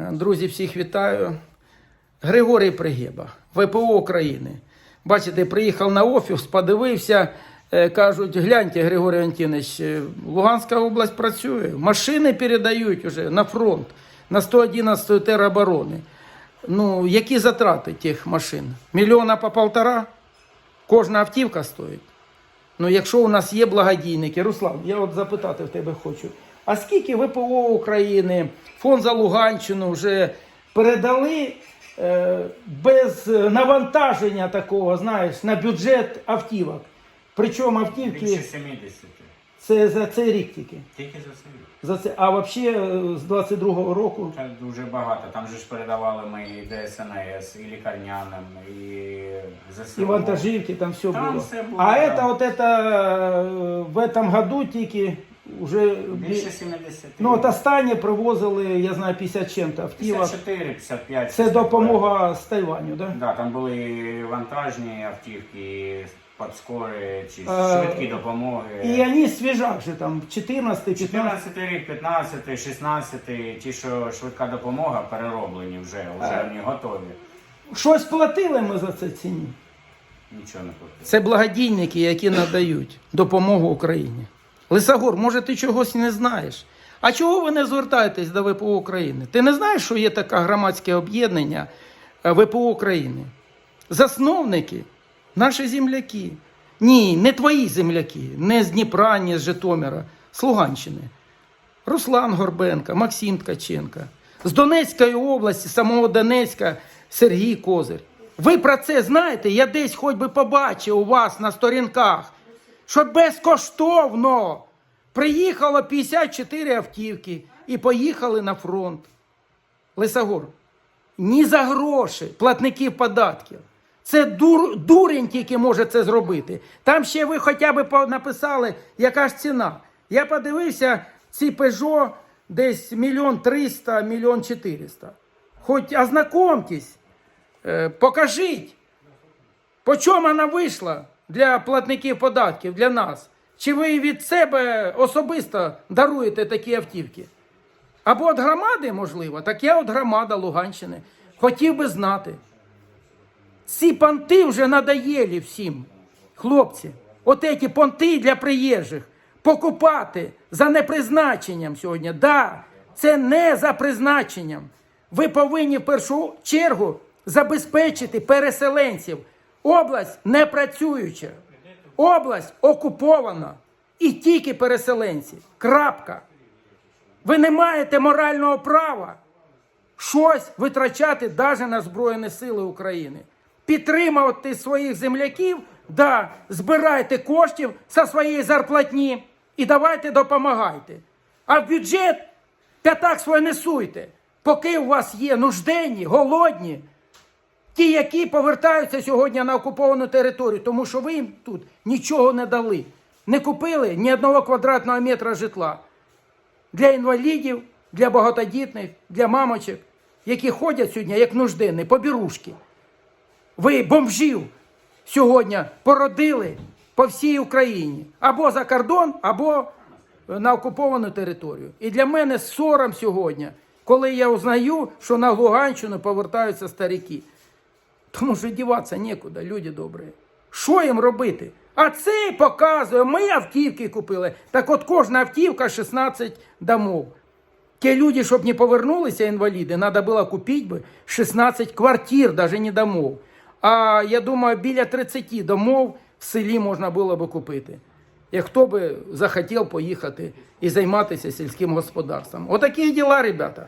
Е, Друзі, всіх вітаю. Григорій Пригеба, ВПО України. Бачите, приїхав на офіс, подивився. е, Кажуть, гляньте, Григорій Антонович, е, Луганська область працює. Машини передають уже на фронт на 111 тероборони. Ну, які затрати тих машин? Мільйона по полтора? Кожна автівка стоїть. Ну, якщо у нас є благодійники, Руслан, я от запитати в тебе хочу. А скільки ВПО України, фонд за Луганщину вже передали е, без навантаження такого, знаєш, на бюджет автівок? Причому автівки Більше 70. це за цей рік тільки. Тільки за це. За це, а взагалі з 22-го року. Це дуже багато. Там же ж передавали ми і ДСНС, і лікарняним, і ЗСУ. І вантажівки, там все Там було. все було, а да. это, вот это е, в этом году тільки вже Більше 70. Ну, от останнє привозили, я знаю, 50 чим-то автівок. 54, 55. Це допомога з Тайваню, да? Да, там були вантажні автівки, подскори, чи А, швидкі допомоги. І вони свіжак же там 14 15 14 рік, 15, 16, ті, що швидка допомога перероблені вже, вже вони готові. Щось платили ми за це ціні. Нічого не платили. Це благодійники, які надають допомогу Україні. Лисагор, може, ти чогось не знаєш. А чого ви не звертаєтесь до ВПО України? Ти не знаєш, що є таке громадське об'єднання е, ВПО України? Засновники, наші земляки. Ні, не твої земляки, не з Дніпра, ні з Житомира, з Луганщини. Руслан Горбенко, Максим Ткаченко. З Донецької області, самого Донецька, Сергій Козир. Ви про це знаєте? Я десь хоч би побачив у вас на сторінках, що безкоштовно приїхало 54 автівки і поїхали на фронт. Лисагор, ні за гроші платників податків. Це дур, дурень тільки може це зробити. Там ще ви хоча б написали, яка ж ціна. Я подивився, ці Peugeot десь мільйон триста, мільйон чотириста. Хоч ознакомтесь, е, покажіть, по чому вона вийшла для платників податків, для нас. Чи ви від себе особисто даруєте такі автівки? Або від громади, можливо, так я від громада Луганщини. Хотів би знати. Ці понти вже надоєлі всім, хлопці. От ці понти для приїжджих покупати за непризначенням сьогодні. Да, це не за призначенням. Ви повинні в першу чергу забезпечити переселенців. Область не працююча, область окупована і тільки переселенці. Крапка. Ви не маєте морального права щось витрачати навіть на Збройні Сили України. Підтримувати своїх земляків, да, збирайте коштів зі своєї зарплатні і давайте допомагайте. А в бюджет п'ятак своє несуйте, поки у вас є нужденні, голодні, ті, які повертаються сьогодні на окуповану територію, тому що ви їм тут нічого не дали. Не купили ні одного квадратного метра житла для інвалідів, для багатодітних, для мамочок, які ходять сьогодні як нужденні, побірушки. Ви бомжів сьогодні породили по всій Україні або за кордон, або на окуповану територію. І для мене сором сьогодні, коли я узнаю, що на Луганщину повертаються старики. Тому що діватися нікуди, люди добрі. Що їм робити? А цей показує, ми автівки купили. Так от кожна автівка 16 домов. Ті люди, щоб не повернулися інваліди, треба було купити би 16 квартир, навіть не домов. А я думаю, біля 30 домов в селі можна було би купити. Як хто би захотів поїхати і займатися сільським господарством. Отакі діла, ребята.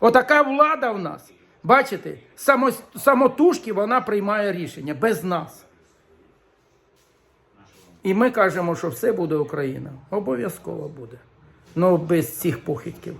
Отака влада в нас. Бачите, само, самотужки вона приймає рішення без нас. І ми кажемо, що все буде Україна. Обов'язково буде. Ну без цих похитків.